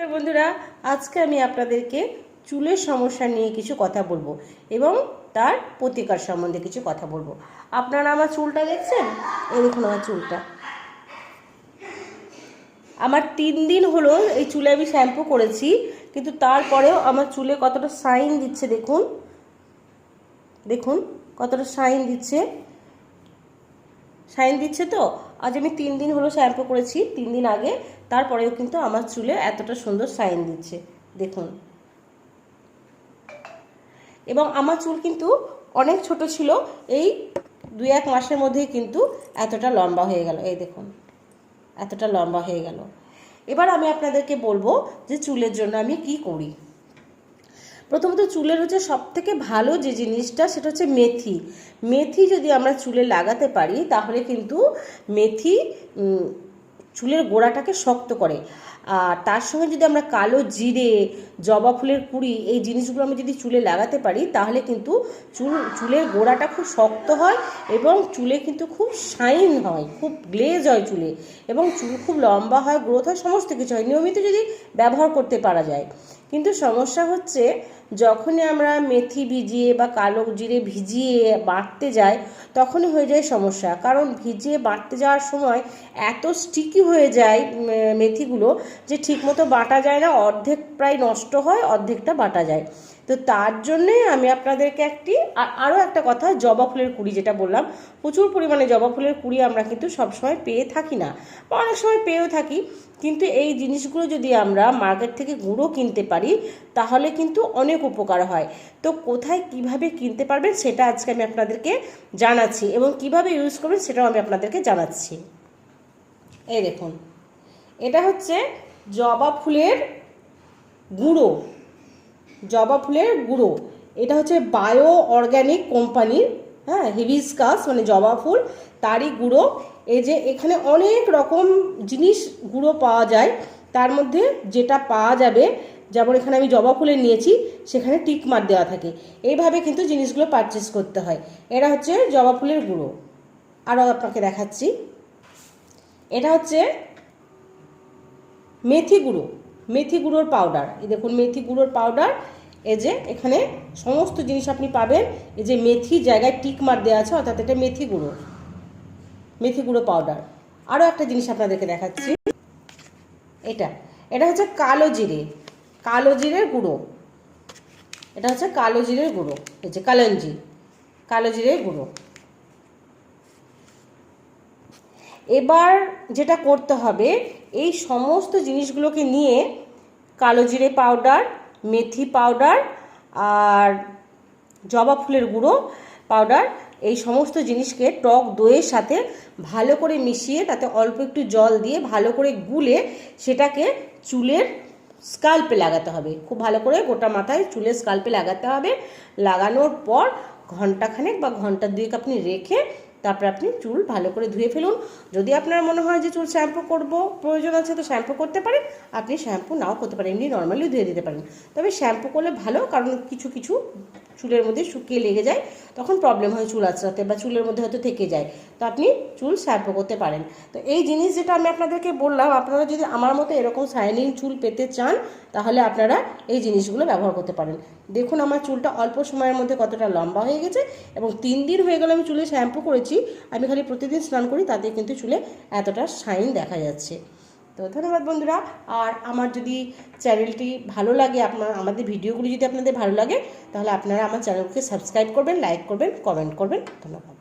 নমস্কার বন্ধুরা, আজকে আমি আপনাদেরকে চুলের সমস্যা নিয়ে কিছু কথা বলব এবং তার প্রতিকার সম্বন্ধে কিছু কথা বলব। আপনারা আমার চুলটা দেখছেন? এই দেখুন আমার চুলটা। আমার তিন দিন হলো এই চুলে আমি শ্যাম্পু করেছি, কিন্তু তারপরেও আমার চুলে কতটা সাইন দিচ্ছে দেখুন। দেখুন কতটা সাইন দিচ্ছে। সাইন দিচ্ছে তো? আজ আমি তিন দিন হলো শ্যাম্পু করেছি, তিন দিন আগে। তারপরেও কিন্তু আমার চুলে এতটা সুন্দর সাইন দিচ্ছে। দেখুন। এবং আমার চুল কিন্তু অনেক ছোট ছিল, এই দু এক মাসের মধ্যেই কিন্তু এতটা লম্বা হয়ে গেল। এই দেখুন, এতটা লম্বা হয়ে গেল। এবার আমি আপনাদেরকে বলব যে চুলের জন্য আমি কি করি। প্রথমত চুলের হচ্ছে সব থেকে ভালো যে জিনিসটা সেটা হচ্ছে মেথি। মেথি যদি আমরা চুলে লাগাতে পারি, তাহলে কিন্তু মেথি চুলের গোড়াটাকে শক্ত করে। আর তার সঙ্গে যদি আমরা কালো জিরে, জবা ফুলের কুড়ি, এই জিনিসগুলো আমরা যদি চুলে লাগাতে পারি, তাহলে কিন্তু চুল, চুলের গোড়াটা খুব শক্ত হয় এবং চুলে কিন্তু খুব শাইন হয়, খুব গ্লেজ হয় চুলে এবং চুল খুব লম্বা হয়, গ্রোথ হয়, সমস্ত কিছু হয়। নিয়মিত যদি ব্যবহার করতে পারা যায়। কিন্তু সমস্যা হচ্ছে যখনই আমরা মেথি ভিজিয়ে বা কালো জিরে ভিজিয়ে বাটতে যাই, তখনই হয়ে যায় সমস্যা। কারণ ভিজিয়ে বাটতে যাওয়ার সময় এত স্টিকি হয়ে যায় মেথিগুলো যে ঠিকমতো বাটা যায় না, অর্ধেক প্রায় নষ্ট হয়, অর্ধেকটা বাটা যায়। তো তার জন্যে আমি আপনাদেরকে একটি, আর- আরও একটা কথা, জবা ফুলের কুড়ি যেটা বললাম, প্রচুর পরিমাণে জবা ফুলের কুড়ি আমরা কিন্তু সবসময় পেয়ে থাকি না বা অনেক সময় পেয়েও থাকি। কিন্তু এই জিনিসগুলো যদি আমরা মার্কেট থেকে গুঁড়ো কিনতে পারি তাহলে কিন্তু অনেক উপকার হয়। তো কোথায় কীভাবে কিনতে পারবেন সেটা আজকে আমি আপনাদেরকে জানাচ্ছি এবং কীভাবে ইউজ করবেন সেটাও আমি আপনাদেরকে জানাচ্ছি। এই দেখুন, এটা হচ্ছে জবা ফুলের গুঁড়ো। জবা ফুলের গুঁড়ো। এটা হচ্ছে বায়ো অর্গ্যানিক কোম্পানির হ্যাঁ হিবিসকাস মানে জবা ফুল, তারই গুঁড়ো। এই যে এখানে অনেক রকম জিনিস গুঁড়ো পাওয়া যায়। তার মধ্যে যেটা পাওয়া যাবে যেমন এখানে আমি জবা ফুলের নিয়েছি, সেখানে টিক মার দেওয়া থাকে। এইভাবে কিন্তু জিনিসগুলো পারচেস করতে হয়। এটা হচ্ছে জবা ফুলের গুঁড়ো। আরও আপনাকে দেখাচ্ছি। এটা হচ্ছে মেথি গুঁড়ো। মেথি গুঁড়োর পাউডার এই দেখুন, মেথি গুঁড়োর পাউডার এই যে এখানে সমস্ত জিনিস আপনি পাবেন। এই যে মেথি জায়গায় টিক মার দেওয়া আছে, অর্থাৎ এটা মেথি গুঁড়ো। মেথি গুঁড়ো পাউডার আরও একটা জিনিস আপনাদেরকে দেখাচ্ছি। এটা। এটা হচ্ছে কালো জিরে। কালো জিরের গুঁড়ো। এটা হচ্ছে কালো জিরের গুঁড়ো। এই যে কালঞ্জি, কালো জিরের গুঁড়ো। এবার যেটা করতে হবে, এই সমস্ত জিনিসগুলোকে নিয়ে কালো জিরে পাউডার, মেথি পাউডার আর জবা ফুলের গুঁড়ো পাউডার, এই সমস্ত জিনিসকে টক দইয়ের সাথে ভালো করে মিশিয়ে তাতে অল্প একটু জল দিয়ে ভালো করে গুলে সেটাকে চুলের স্কাল্পে লাগাতে হবে। খুব ভালো করে গোটা মাথায় চুলে স্কাল্পে লাগাতে হবে। লাগানোর পর ঘন্টাখানেক বা ঘণ্টা দুয়েক আপনি রেখে তারপর আপনি চুল ভালো করে ধুয়ে ফেলুন। যদি আপনার মনে হয় যে চুল শ্যাম্পু করব, প্রয়োজন আছে তো শ্যাম্পু করতে পারেন। আপনি শ্যাম্পু নাও করতে পারেন, এমনি নর্মালি ধুয়ে দিতে পারেন। তবে শ্যাম্পু করলে ভালো, কারণ কিছু কিছু চুলের মধ্যে শুকিয়ে লেগে যায়। তখন প্রবলেম হয় চুল আঁচড়াতে বা চুলের মধ্যে হয়তো থেকে যায়। তো আপনি চুল শ্যাম্পু করতে পারেন। তো এই জিনিস যেটা আমি আপনাদেরকে বললাম, আপনারা যদি আমার মতো এরকম শাইনিং চুল পেতে চান, তাহলে আপনারা এই জিনিসগুলো ব্যবহার করতে পারেন। দেখুন আমার চুলটা অল্প সময়ের মধ্যে কতটা লম্বা হয়ে গেছে এবং তিন দিন হয়ে গেল আমি চুলে শ্যাম্পু করেছি। আমি খালি প্রতিদিন স্নান করি, তাতে কিন্তু চুলে এতটা শাইন দেখা যাচ্ছে। তো ধন্যবাদ বন্ধুরা। আর আমার যদি চ্যানেলটি ভালো লাগে, আপনার, আমাদের ভিডিওগুলি যদি আপনাদের ভালো লাগে, তাহলে আপনারা আমার চ্যানেলকে সাবস্ক্রাইব করবেন, লাইক করবেন, কমেন্ট করবেন। ধন্যবাদ।